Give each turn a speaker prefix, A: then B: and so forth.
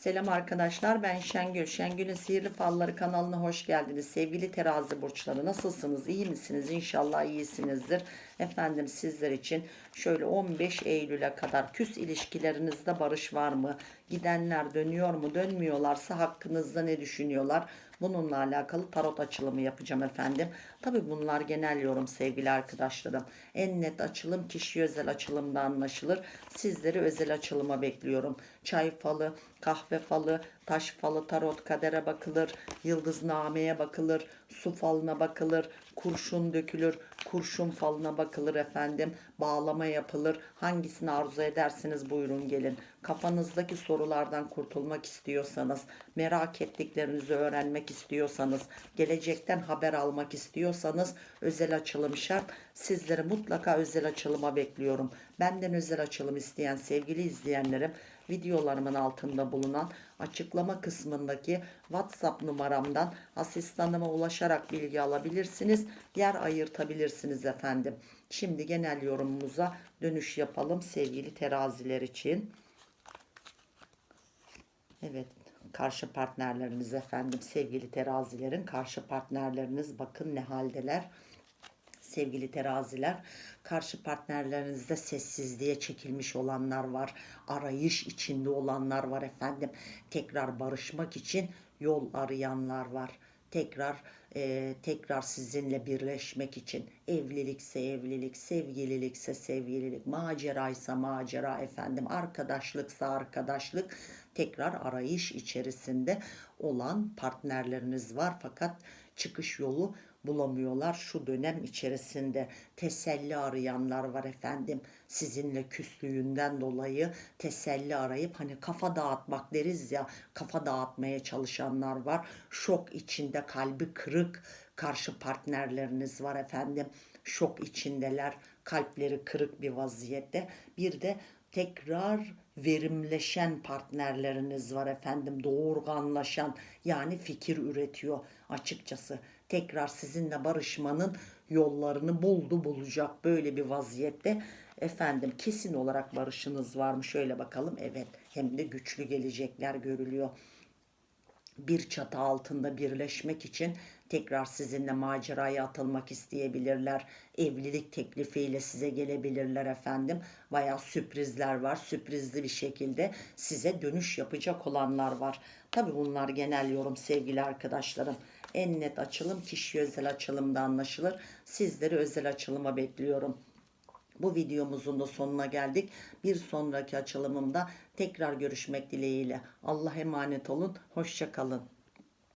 A: Selam arkadaşlar ben Şengül. Şengül'ün Sihirli Falları kanalına hoş geldiniz. Sevgili terazi burçları nasılsınız? İyi misiniz? İnşallah iyisinizdir. Efendim sizler için şöyle 15 Eylül'e kadar küs ilişkilerinizde barış var mı? Gidenler dönüyor mu? Dönmüyorlarsa hakkınızda ne düşünüyorlar? Bununla alakalı tarot açılımı yapacağım efendim. Tabi bunlar genel yorum sevgili arkadaşlarım. En net açılım kişi özel açılımda anlaşılır. Sizleri özel açılıma bekliyorum. Çay falı, kahve falı, taş falı, tarot kadere bakılır, yıldıznameye bakılır, su falına bakılır, kurşun dökülür, kurşun falına bakılır efendim. Bağlama yapılır. Hangisini arzu ederseniz buyurun gelin. Kafanızdaki sorulardan kurtulmak istiyorsanız, merak ettiklerinizi öğrenmek istiyorsanız, gelecekten haber almak istiyorsanız özel açılım şart. Sizleri mutlaka özel açılıma bekliyorum. Benden özel açılım isteyen sevgili izleyenlerim videolarımın altında bulunan açıklama kısmındaki WhatsApp numaramdan asistanıma ulaşarak bilgi alabilirsiniz. Yer ayırtabilirsiniz efendim. Şimdi genel yorumumuza dönüş yapalım sevgili teraziler için. Evet karşı partnerleriniz efendim sevgili terazilerin karşı partnerleriniz. Bakın ne haldeler. Sevgili teraziler karşı partnerlerinizde sessizliğe çekilmiş olanlar var. Arayış içinde olanlar var efendim. Tekrar barışmak için yol arayanlar var. Tekrar e, tekrar sizinle birleşmek için evlilikse evlilik sevgililikse sevgililik maceraysa macera efendim arkadaşlıksa arkadaşlık tekrar arayış içerisinde olan partnerleriniz var. Fakat çıkış yolu bulamıyorlar. Şu dönem içerisinde teselli arayanlar var efendim. Sizinle küslüğünden dolayı teselli arayıp hani kafa dağıtmak deriz ya kafa dağıtmaya çalışanlar var. Şok içinde kalbi kırık karşı partnerleriniz var efendim. Şok içindeler kalpleri kırık bir vaziyette. Bir de tekrar verimleşen partnerleriniz var efendim doğurganlaşan yani fikir üretiyor açıkçası. Tekrar sizinle barışmanın yollarını buldu bulacak böyle bir vaziyette. Efendim kesin olarak barışınız var mı şöyle bakalım. Evet hem de güçlü gelecekler görülüyor bir çatı altında birleşmek için tekrar sizinle maceraya atılmak isteyebilirler. Evlilik teklifiyle size gelebilirler efendim. Baya sürprizler var. Sürprizli bir şekilde size dönüş yapacak olanlar var. Tabi bunlar genel yorum sevgili arkadaşlarım. En net açılım kişi özel açılımda anlaşılır. Sizleri özel açılıma bekliyorum. Bu videomuzun da sonuna geldik. Bir sonraki açılımımda tekrar görüşmek dileğiyle. Allah emanet olun. Hoşçakalın.